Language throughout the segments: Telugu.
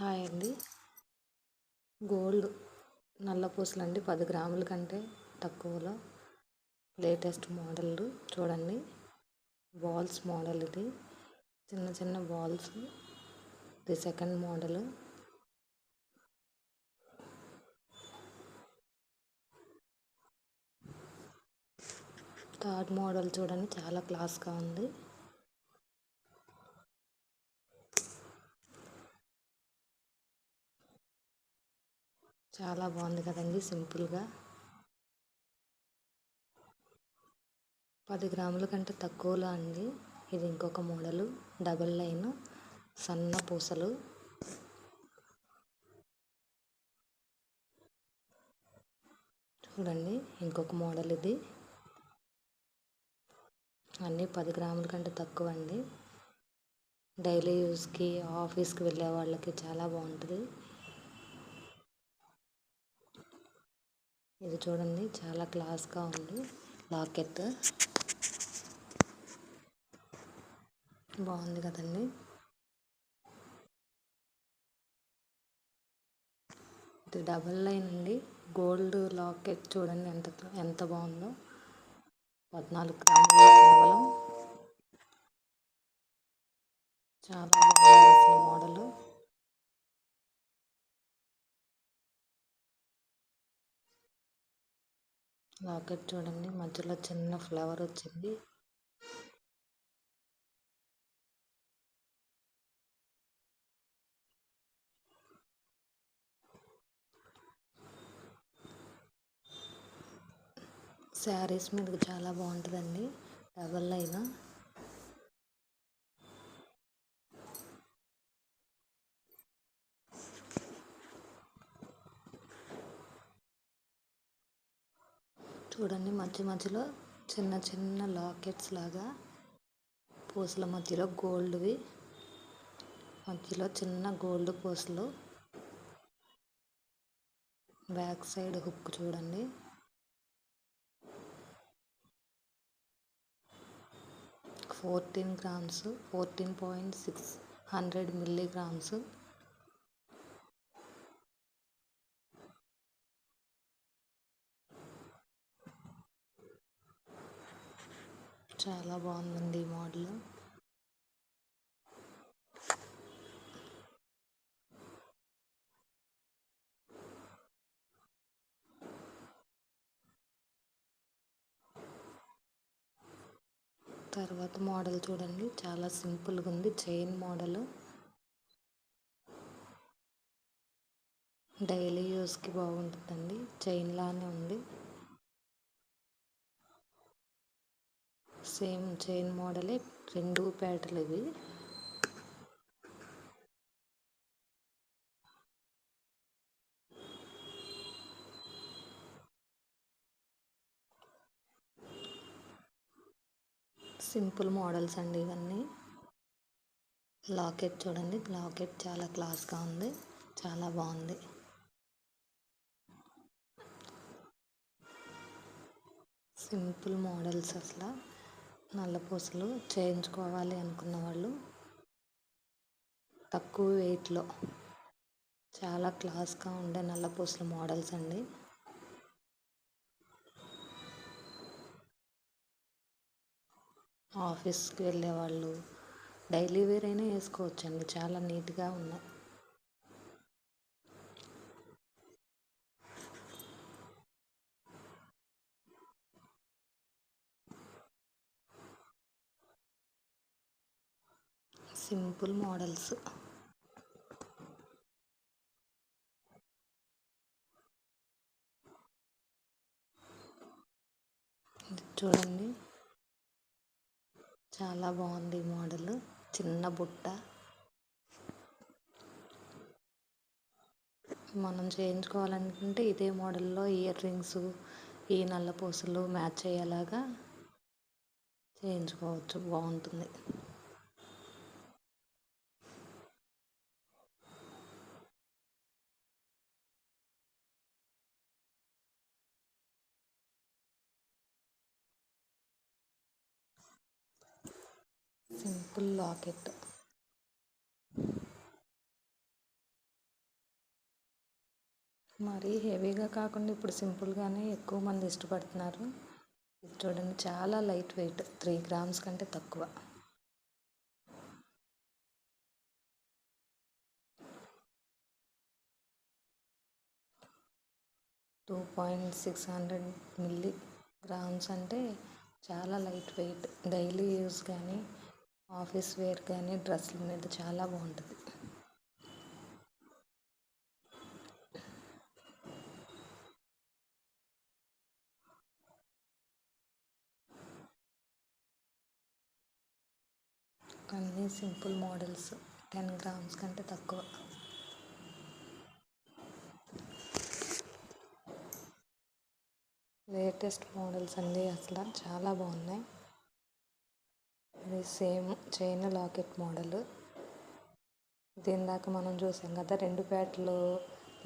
హాయ్ అండి. గోల్డ్ నల్ల పూసలు అండి పది గ్రాముల కంటే తక్కువలో. లేటెస్ట్ మోడల్ చూడండి. బాల్స్ మోడల్ ఇది. చిన్న చిన్న బాల్స్. ఇది సెకండ్ మోడల్. థర్డ్ మోడల్ చూడండి చాలా క్లాస్గా ఉంది. చాలా బాగుంది కదండి సింపుల్గా. పది గ్రాముల కంటే తక్కువలో అండి. ఇది ఇంకొక మోడలు డబల్ లైన్ సన్న పూసలు. చూడండి ఇంకొక మోడల్ ఇది. అన్నీ పది గ్రాముల కంటే తక్కువ అండి డైలీ యూస్కి ఆఫీస్కి వెళ్ళే వాళ్ళకి చాలా బాగుంటుంది. ఇది చూడండి చాలా క్లాస్గా ఉంది. లాకెట్ బాగుంది కదండి. ఇది డబల్ లైన్ అండి. గోల్డ్ లాకెట్ చూడండి ఎంత ఎంత బాగుందో. పద్నాలుగు గ్రాములు కేవలం. చాలా బాగుంది. లాకెట్ చూడండి. మధ్యలో చిన్న ఫ్లవర్ వచ్చింది. శారీస్ మీద చాలా బాగుంటుందండి. డబల్ అయినా చూడండి మధ్య మధ్యలో చిన్న చిన్న లాకెట్స్ లాగా పూసల మధ్యలో గోల్డ్వి మధ్యలో చిన్న గోల్డ్ పూసలు. బ్యాక్ సైడ్ హుక్ చూడండి. Fourteen grams fourteen point six hundred milligrams. చాలా బాగుందండి ఈ మోడల్. తర్వాత మోడల్ చూడండి. చాలా సింపుల్గా ఉంది. Chain model. డైలీ యూస్కి బాగుంటుందండి. చైన్లానే ఉంది. సేమ్ చైన్ మోడలే రెండు ప్యాటర్లు ఇవి. సింపుల్ మోడల్స్ అండి ఇవన్నీ. లాకెట్ చూడండి లాకెట్ చాలా క్లాస్గా ఉంది చాలా బాగుంది. సింపుల్ మోడల్స్ అసలు. నల్లపూసలు చేయించుకోవాలి అనుకున్న వాళ్ళు తక్కువ వెయిట్లో చాలా క్లాస్గా ఉండే నల్లపూసల మోడల్స్ అండి. ఆఫీస్కి వెళ్ళే వాళ్ళు డైలీ వేర్ అయినా వేసుకోవచ్చండి. చాలా నీట్గా ఉన్నాయి. Simple models. చూడండి. చాలా బాగుంది ఈ మోడల్. చిన్న బుట్ట. మనం చేయించుకోవాలనుకుంటే ఇదే మోడల్లో ఇయర్ రింగ్స్ ఈ నల్ల పూసలు మ్యాచ్ అయ్యేలాగా చేయించుకోవచ్చు. బాగుంటుంది. Simple locket. మరీ హెవీగా కాకుండా ఇప్పుడు సింపుల్గానే ఎక్కువ మంది ఇష్టపడుతున్నారు. ఇది చూడండి చాలా లైట్ వెయిట్ త్రీ గ్రామ్స్ కంటే తక్కువ. Two point six hundred milligrams అంటే చాలా లైట్ వెయిట్. డైలీ యూస్ కానీ ఆఫీస్ వేర్ కానీ డ్రెస్సుల మీద చాలా బాగుంటుంది. అన్నీ సింపుల్ మోడల్స్ టెన్ గ్రామ్స్ కంటే తక్కువ. లేటెస్ట్ మోడల్స్ అన్నీ అసలు చాలా బాగున్నాయి. ఇది సేమ్ చైన్ లాకెట్ మోడల్. దీని దాకా మనం చూసాం కదా రెండు ప్యాట్లు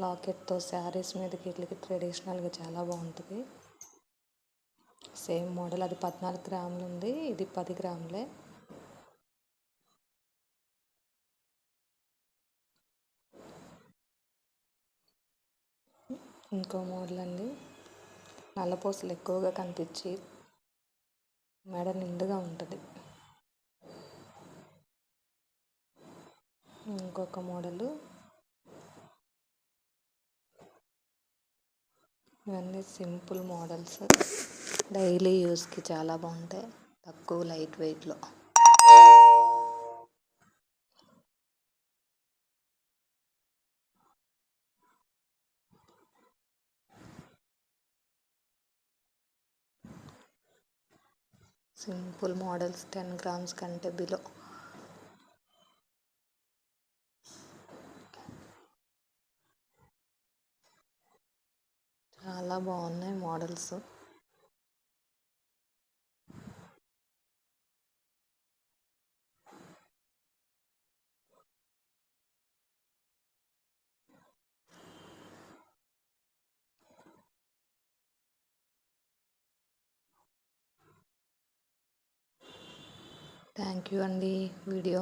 లాకెట్తో శారీస్ మీదకి ఇట్లకి ట్రెడిషనల్గా చాలా బాగుంటుంది. సేమ్ మోడల్ అది పద్నాలుగు గ్రాములు ఉంది ఇది పది గ్రాములే. ఇంకో మోడల్ అండి. నల్లపూసలు ఎక్కువగా కనిపించి మెడ నిండుగా ఉంటుంది. ఇంకొక మోడలు. ఇవన్నీ సింపుల్ మోడల్స్. డైలీ యూస్కి చాలా బాగుంటాయి. తక్కువ లైట్ వెయిట్లో. సింపుల్ మోడల్స్ టెన్ గ్రామ్స్ కంటే బిలో. చాలా బాగున్నాయి మోడల్స్. థ్యాంక్ యూ అండి. వీడియో